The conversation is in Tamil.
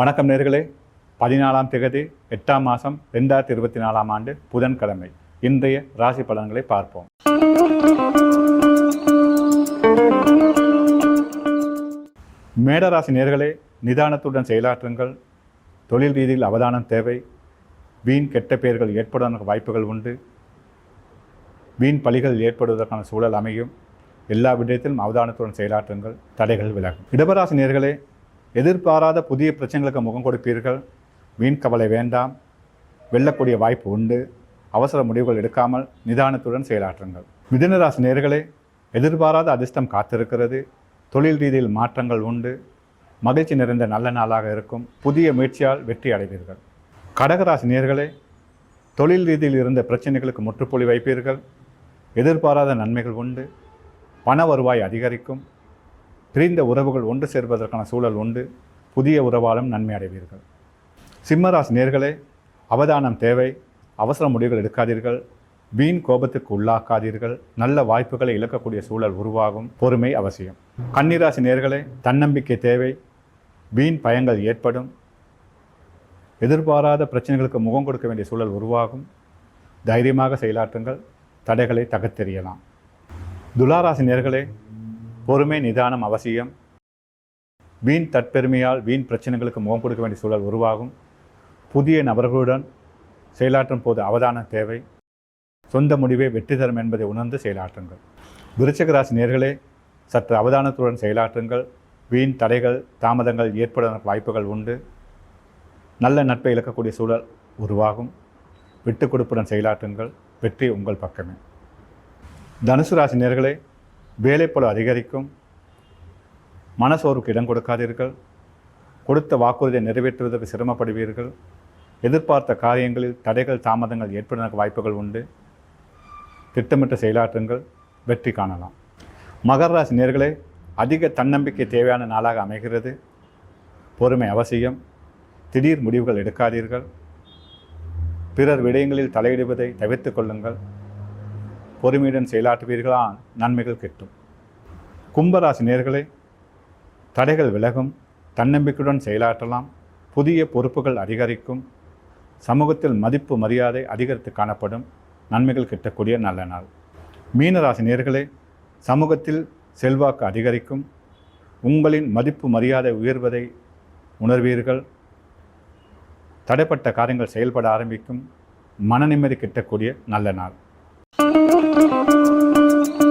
வணக்கம் நேர்களே. பதினாலாம் திகதி எட்டாம் மாதம் ரெண்டாயிரத்தி இருபத்தி நாலாம் ஆண்டு புதன்கிழமை. இன்றைய ராசி பலன்களை பார்ப்போம். மேடராசி நேர்களே நிதானத்துடன் செயலாற்றுங்கள். தொழில் ரீதியில் அவதானம் தேவை. வீண் கெட்ட பெயர்கள் ஏற்படுவதற்கு வாய்ப்புகள் உண்டு. வீண் பழிகள் ஏற்படுவதற்கான சூழல் அமையும். எல்லா விடயத்திலும் அவதானத்துடன் செயலாற்றுங்கள். தடைகள் விலகும். இடபராசி நேர்களே எதிர்பாராத புதிய பிரச்சனைகளுக்கு முகம் கொடுப்பீர்கள். வீண் கவலை வேண்டாம். வெல்லக்கூடிய வாய்ப்பு உண்டு. அவசர முடிவுகள் எடுக்காமல் நிதானத்துடன் செயலாற்றுங்கள். மிதுனராசி நேர்களே எதிர்பாராத அதிர்ஷ்டம் காத்திருக்கிறது. தொழில் ரீதியில் மாற்றங்கள் உண்டு. மகிழ்ச்சி நிறைந்த நல்ல நாளாக இருக்கும். புதிய முயற்சியால் வெற்றி அடைவீர்கள். கடகராசி நேர்களே தொழில் ரீதியில் இருந்த பிரச்சனைகளுக்கு முற்றுப்புள்ளி வைப்பீர்கள். எதிர்பாராத நன்மைகள் உண்டு. பண வருவாய் அதிகரிக்கும். பிரிந்த உறவுகள் ஒன்று சேர்வதற்கான சூழல் உண்டு. புதிய உறவாலும் நன்மை அடைவீர்கள். சிம்மராசி நேர்களே அவதானம் தேவை. அவசர முடிவுகள் எடுக்காதீர்கள். வீண் கோபத்துக்கு உள்ளாக்காதீர்கள். நல்ல வாய்ப்புகளை இழக்கக்கூடிய சூழல் உருவாகும். பொறுமை அவசியம். கன்னிராசி நேர்களே தன்னம்பிக்கை தேவை. வீண் பயங்கள் ஏற்படும். எதிர்பாராத பிரச்சனைகளுக்கு முகம் கொடுக்க வேண்டிய சூழல் உருவாகும். தைரியமாக செயலாற்றுங்கள். தடைகளை தகர்த்தெறியலாம். துளாராசி நேர்களே பொறுமை நிதானம் அவசியம். வீண் தற்பெருமையால் வீண் பிரச்சனைகளுக்கு முகம் கொடுக்க வேண்டிய சூழல் உருவாகும். புதிய நபர்களுடன் செயலாற்றும் போது அவதானம் தேவை. சொந்த முடிவே வெற்றி தரும் என்பதை உணர்ந்து செயலாற்றுங்கள். விருச்சக ராசி நேர்களே சற்று அவதானத்துடன் செயலாற்றுங்கள். வீண் தடைகள் தாமதங்கள் ஏற்பட வாய்ப்புகள் உண்டு. நல்ல நட்பை இழக்கக்கூடிய சூழல் உருவாகும். விட்டு கொடுப்புடன் செயலாற்றுங்கள். வெற்றி உங்கள் பக்கமே. தனுசு ராசி நேர்களே வேலைப்பளு அதிகரிக்கும். மனசோர்வுக்கு இடம் கொடுக்காதீர்கள். கொடுத்த வாக்குறுதியை நிறைவேற்றுவதற்கு சிரமப்படுவீர்கள். எதிர்பார்த்த காரியங்களில் தடைகள் தாமதங்கள் ஏற்படுவதற்கு வாய்ப்புகள் உண்டு. திட்டமிட்ட செயலாற்றுங்கள். வெற்றி காணலாம். மகர ராசி நேர்களே அதிக தன்னம்பிக்கை தேவையான நாளாக அமைகிறது. பொறுமை அவசியம். திடீர் முடிவுகள் எடுக்காதீர்கள். பிறர் விடயங்களில் தலையிடுவதை தவிர்த்து கொள்ளுங்கள். பொறுமையுடன் செயலாற்றுவீர்களா? நன்மைகள் கிட்டும். கும்பராசி நேர்களே தடைகள் விலகும் தன்னம்பிக்கையுடன் செயலாற்றலாம் புதிய பொறுப்புகள் அதிகரிக்கும் சமூகத்தில் மதிப்பு மரியாதை அதிகரித்து காணப்படும் நன்மைகள் கிட்டக்கூடிய நல்ல நாள். மீனராசி நேர்களே சமூகத்தில் செல்வாக்கு அதிகரிக்கும் உங்களின் மதிப்பு மரியாதை உயர்வதை உணர்வீர்கள் தடைப்பட்ட காரியங்கள் செயல்பட ஆரம்பிக்கும் மன நிம்மதி கிட்டக்கூடிய நல்ல நாள். Música